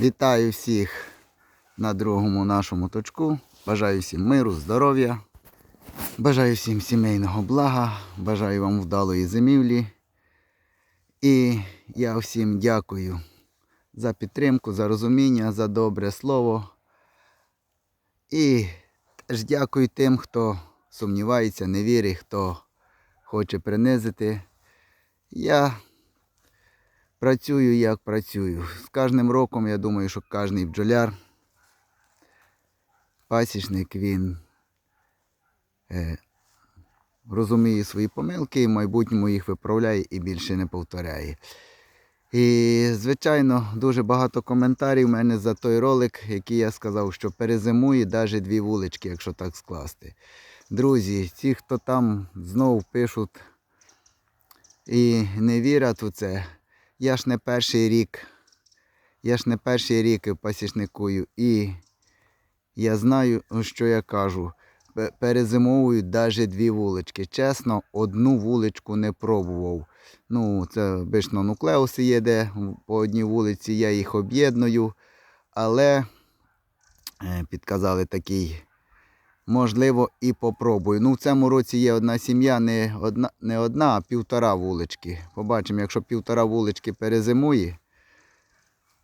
Вітаю всіх на другому нашому точку. Бажаю всім миру, здоров'я. Бажаю всім сімейного блага. Бажаю вам вдалої зимівлі. І я всім дякую за підтримку, за розуміння, за добре слово. І теж дякую тим, хто сумнівається, не вірить, хто хоче принизити. Я працюю як працюю. З кожним роком я думаю, що кожен бджоляр, пасічник, він е, розуміє свої помилки і в майбутньому їх виправляє і більше не повторяє. І, звичайно, дуже багато коментарів у мене за той ролик, який я сказав, що перезимує навіть дві вулички, якщо так скласти. Друзі, ті, хто там знов пишуть і не вірять у це, я ж не перший рік. Я ж не перший рік пасічникую. І я знаю, що я кажу. Пе- Перезимовую навіть дві вулички. Чесно, одну вуличку не пробував. Ну, це обично нуклеуси є, де по одній вулиці я їх об'єдную. Але е, підказали такий. Можливо, і попробую. Ну, в цьому році є одна сім'я, не одна, не одна, а півтора вулички. Побачимо, якщо півтора вулички перезимує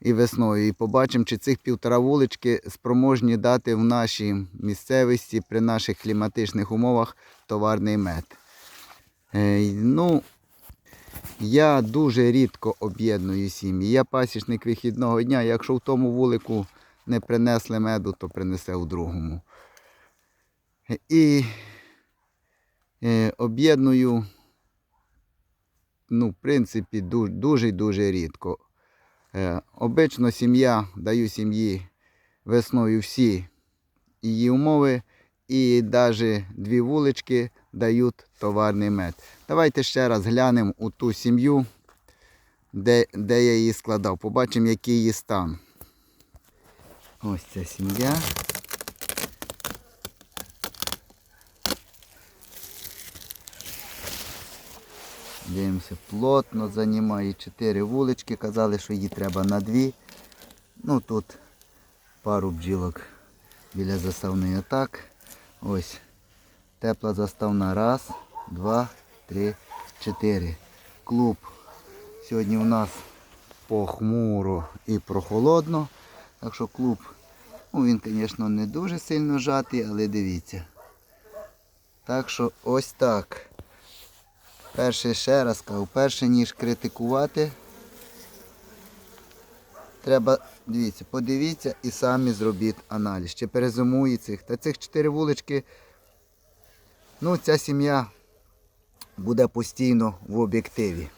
і весною, і побачимо, чи цих півтора вулички спроможні дати в нашій місцевості при наших кліматичних умовах товарний мед. Е, ну, я дуже рідко об'єдную сім'ї. Я пасічник вихідного дня. Якщо в тому вулику не принесли меду, то принесе в другому. І е, об'єдную, ну, в принципі, дуже дуже рідко. Е, обично сім'я, даю сім'ї весною всі її умови, і навіть дві вулички дають товарний мед. Давайте ще раз глянемо у ту сім'ю, де, де я її складав. Побачимо, який її стан. Ось ця сім'я. Дивимося, плотно займає 4 вулички. Казали, що її треба на дві. Ну тут пару бджілок біля заставної отак. Ось. Тепла заставна. Раз, два, три, чотири. Клуб. Сьогодні у нас похмуро і прохолодно. Так що клуб, ну він, звісно, не дуже сильно жатий, але дивіться. Так що ось так. Перше ще раз кажу, перше ніж критикувати, треба, дивіться, подивіться і самі зробіть аналіз. Чи перезимує цих. Та цих чотири вулички, ну ця сім'я буде постійно в об'єктиві.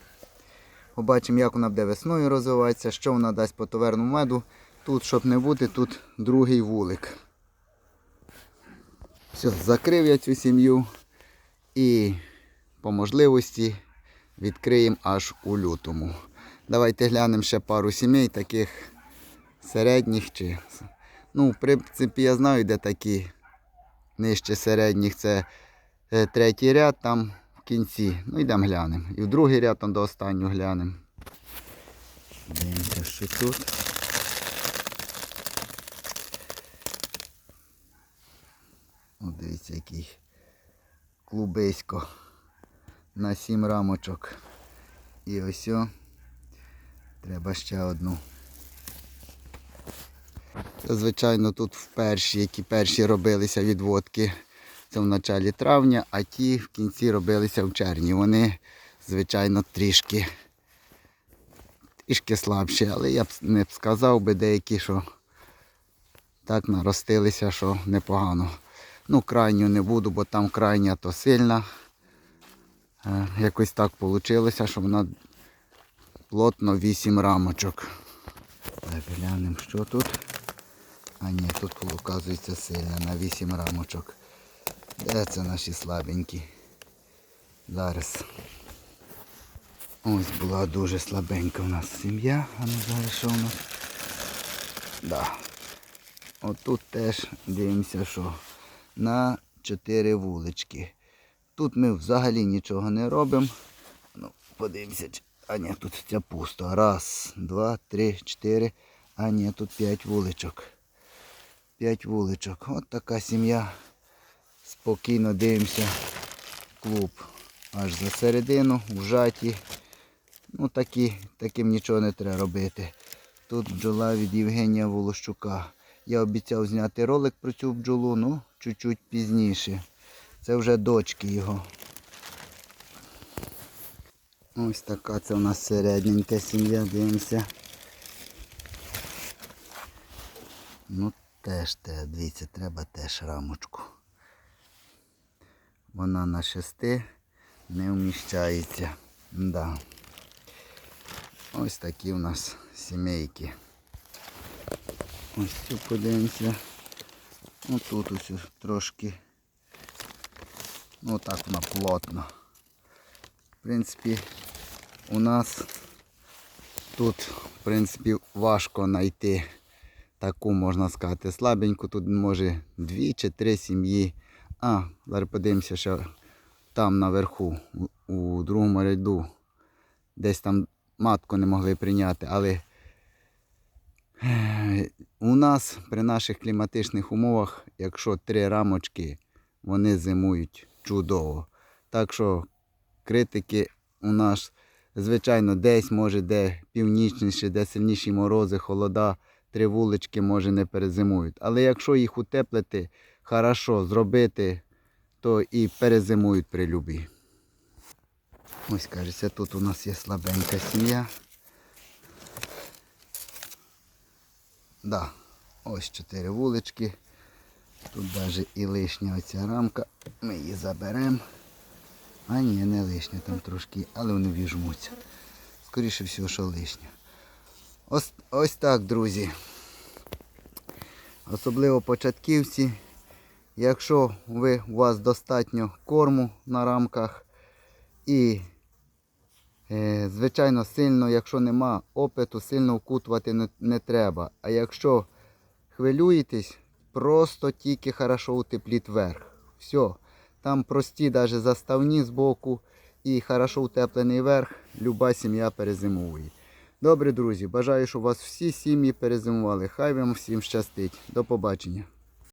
Побачимо, як вона буде весною розвиватися, що вона дасть по товарному меду. Тут, щоб не бути, тут другий вулик. Все, закрив я цю сім'ю і по можливості відкриємо аж у лютому. Давайте глянемо ще пару сімей, таких середніх. чи Ну, в принципі, я знаю, де такі нижче середніх. Це е, третій ряд там в кінці. Ну, йдемо глянемо. І в другий ряд там до останнього глянемо. Дивимося, що тут. О, дивіться, який клубисько на сім рамочок. І ось о, треба ще одну. Звичайно, тут в перші, які перші робилися відводки. Це в началі травня, а ті в кінці робилися в червні. Вони, звичайно, трішки, трішки слабші, але я б не б сказав би деякі, що так наростилися, що непогано. Ну, крайню не буду, бо там крайня то сильна. Е, Якось так вийшло, що вона плотно 8 рамочок. Глянемо, що тут. А ні, тут оказується сильна на 8 рамочок. Де це наші слабенькі? Зараз. Ось була дуже слабенька у нас сім'я. А ну зараз що у нас? Да. Отут теж дивимося, що на 4 вулички. Тут ми взагалі нічого не робимо. Ну, подивимося. А ні, тут це пусто. Раз, два, три, чотири. А ні, тут 5 вуличок. 5 вуличок. От така сім'я. Спокійно дивимося. Клуб. Аж за середину, вжаті. Ну такі, таким нічого не треба робити. Тут бджола від Євгенія Волощука. Я обіцяв зняти ролик про цю бджолу, ну, чуть-чуть пізніше. Це вже дочки його. Ось така це у нас середненька сім'я, дивимося. Ну теж те, дивіться, треба теж рамочку. Вона на шести не вміщається. Да. Ось такі у нас сімейки. Ось цю подивимося. Ну тут ось трошки. Ну так вона плотно. В принципі, у нас тут, в принципі, важко знайти таку, можна сказати, слабеньку. Тут може дві чи три сім'ї. А, зараз подивимося, що там наверху, у, другому ряду, десь там матку не могли прийняти, але е, у нас при наших кліматичних умовах, якщо три рамочки, вони зимують чудово. Так що критики у нас, звичайно, десь може де північніше, де сильніші морози, холода, три вулички може не перезимують. Але якщо їх утеплити, хорошо зробити, то і перезимують при любі. Ось кажеться, тут у нас є слабенька сім'я. Да, ось чотири вулички. Тут навіть і лишня оця рамка. Ми її заберемо. А ні, не лишня, там трошки, але вони віжмуться. Скоріше всього, що лишня. Ось, ось так, друзі. Особливо початківці. Якщо ви, у вас достатньо корму на рамках і, е, звичайно, сильно, якщо нема опиту, сильно вкутувати не, треба. А якщо хвилюєтесь, просто тільки хорошо утепліть верх. Все. Там прості навіть заставні збоку і хорошо утеплений верх, люба сім'я перезимовує. Добре, друзі, бажаю, щоб у вас всі сім'ї перезимували. Хай вам всім щастить. До побачення.